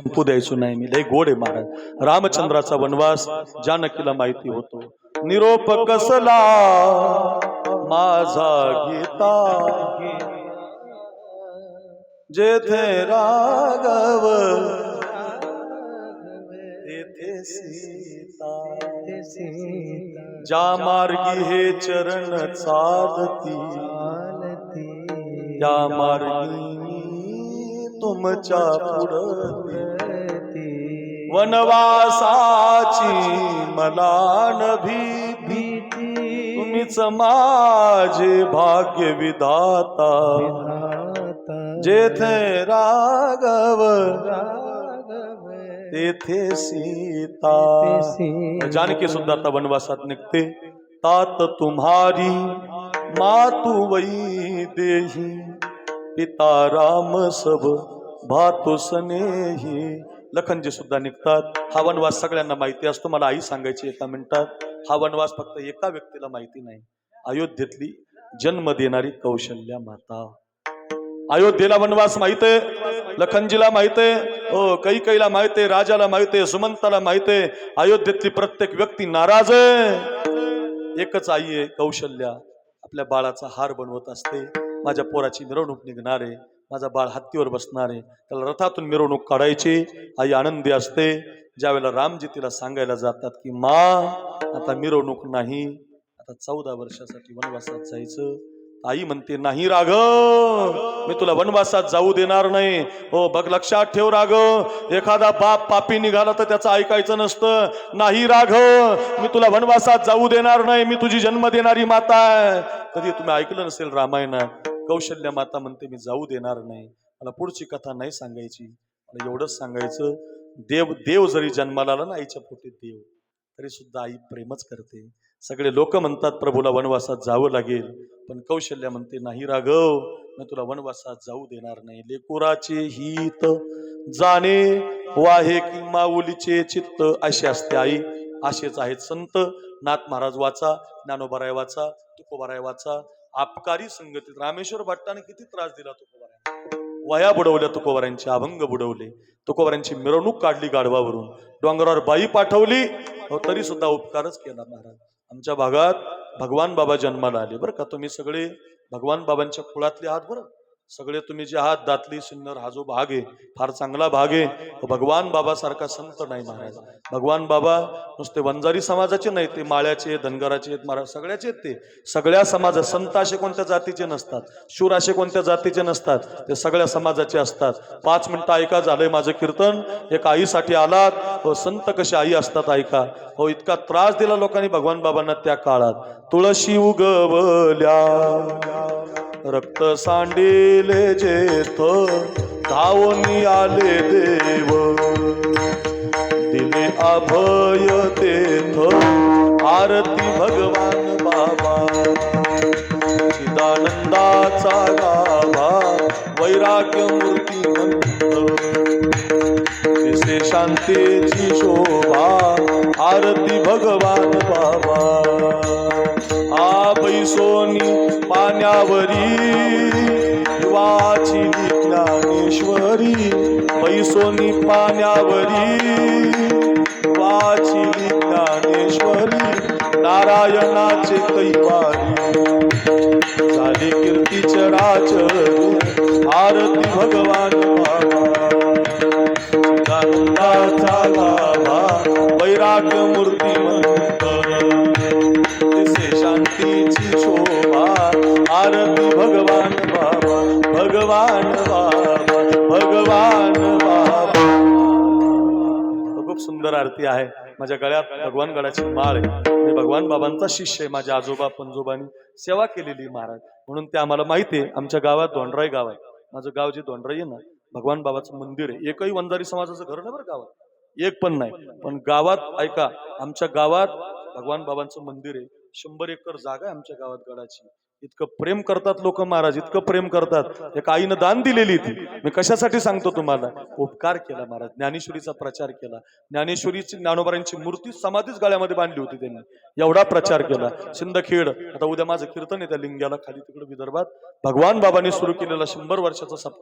संपू द्यायचो नाही मी. लय गोड आहे महाराज. रामचंद्राचा वनवास जानकीला माहिती होतो. निरोप कसला? माझा गीता. जेथे राघव तेथे सीता. ज्या मार्गी हे चरण चालती. त्या मार्गी तुमच्या पुढती. वनवासाची मला भीती तुम्हीच माझे भाग्य विधाता. जेथे राघव तेथे सीता. जानकी सुद्धा आता वनवासात निघते. तात तुम्हारी मातु वै देही. पिता राम सब भातो स्नेही. लखनजी सुद्धा निघतात. हा वनवास सगळ्यांना माहिती असतो. मला आई सांगायची एका मिनिटात. हा वनवास फक्त एका व्यक्तीला माहिती नाही. अयोध्येतली जन्म देणारी कौशल्या माता. अयोध्येला वनवास माहीत आहे. लखनजीला माहीत आहे. हो कैला माहीत आहे. राजाला माहीत आहे. सुमंताला माहीत आहे. अयोध्येतली प्रत्येक व्यक्ती नाराज आहे. एकच आई आहे कौशल्या. आपल्या बाळाचा हार बनवत असते. माझ्या पोराची मिरवणूक निघणार आहे. माझा बाळ हत्तीवर बसणार आहे. त्याला रथातून मिरवणूक काढायची. आई आनंदी असते. ज्यावेळेला रामजी तिला सांगायला जातात की मा आता मिरवणूक नाही. आता चौदा वर्षासाठी वनवासात जायचं. आई म्हणते नाही राघव मी तुला वनवासात जाऊ देणार नाही. हो बघ लक्षात ठेव राघव. एखादा बाप पापी निघाला तर त्याचं ऐकायचं नसतं. नाही राघव मी तुला वनवासात जाऊ देणार नाही. मी तुझी जन्म देणारी माता आहे. कधी तुम्ही ऐकलं नसेल रामायणात? कौशल्य माता म्हणते मी जाऊ देणार नाही. मला पुढची कथा नाही सांगायची. मला एवढंच सांगायचं देव देव जरी जन्माला आला ना आईच्या पोटी देव तरी सुद्धा आई प्रेमच करते. सगळे लोक म्हणतात प्रभूला वनवासात जावं लागेल. पण कौशल्य म्हणते नाही राघव मी तुला वनवासात जाऊ देणार नाही. लेकुराचे हित जाणे वाहे कि माऊलीचे चित्त. असे असते आई. असेच आहेत संत. नाथ महाराज वाचा ज्ञानोबाराय वाचा तुकोबाराय वाचा. आपकारी संगतीत रामेश्वर भट्टाने किती त्रास दिला तुकोबारांना. वया बुडवल्या तुकोबारांचे अभंग बुडवले. तुकोबारांची मिरवणूक काढली गाढवावरून. डोंगरावर बाई पाठवली. तरी सुद्धा उपकारच केला महाराज. आमच्या भागात भगवान बाबा जन्माला आले. बरं का? तुम्ही सगळे भगवान बाबांच्या कुळातले आहात बरं. सगळे तुम्ही जे आहात दातली सिन्नर हा जो भाग आहे फार चांगला भाग आहे. भगवान बाबा सारखा संत नाही महाराज. भगवान बाबा नुसते वंजारी समाजाचे नाही ते माळ्याचे आहेत, धनगराचे आहेत महाराज सगळ्याचे आहेत ते. सगळ्या समाज संत असे कोणत्या जातीचे नसतात शूर असे कोणत्या जातीचे नसतात ते सगळ्या समाजाचे असतात. पाच मिनिटं ऐका झालंय माझं कीर्तन. एक आईसाठी आलात हो संत कसे आई असतात ऐका. हो इतका त्रास दिला लोकांनी भगवान बाबांना त्या काळात. तुळशी उगवल्या. रक्त सांडिले जेथ धावून आले देव. दिले अभय तेथ आरती भगवान बाबा. चिदानंदाचा गाभा वैराग्य मूर्ती दिसे शांतीची शोभा आरती भगवान बाबा. पाण्यावरी वाचिली ज्ञानेश्वरी पैसोनी पाण्यावरी. वाचिली ज्ञानेश्वरी नारायणाचे कैवारी. झाली कीर्ती चराचर आरती भगवान. भगवान बाबा भगवान बाबा. खूप सुंदर आरती आहे. माझ्या गळ्यात भगवान गडाची माळ आहे. मी भगवान बाबांचा शिष्य आहे माझ्या आजोबा पंजोबांनी सेवा केलेली महाराज. म्हणून ते आम्हाला माहिती आहे आमच्या गावात दोंडराई गाव आहे. माझं गाव जे दोंडराई आहे ना भगवान बाबाचं मंदिर आहे. एकही वंजारी समाजाचं घर नाही बरं गावात. एक पण नाही. पण गावात ऐका आमच्या गावात भगवान बाबांचं मंदिर आहे. शंभर एकर जागा आहे आमच्या गावात गडाची. इतकं प्रेम करतात लोक महाराज इतकं प्रेम करतात. एक आईनं दान दिलेली ती. मी कशासाठी सांगतो तुम्हाला? उपकार केला महाराज. ज्ञानेश्वरीचा प्रचार केला. ज्ञानेश्वरीची ज्ञानोबारांची मूर्ती समाधीच गळ्यामध्ये बांधली होती त्यांनी. एवढा प्रचार केला. सिंदखेड आता उद्या माझं कीर्तन आहे त्या लिंग्याला खाली तिकडे विदर्भात. भगवान बाबांनी सुरू केलेला शंभर वर्षाचा सप्ताह.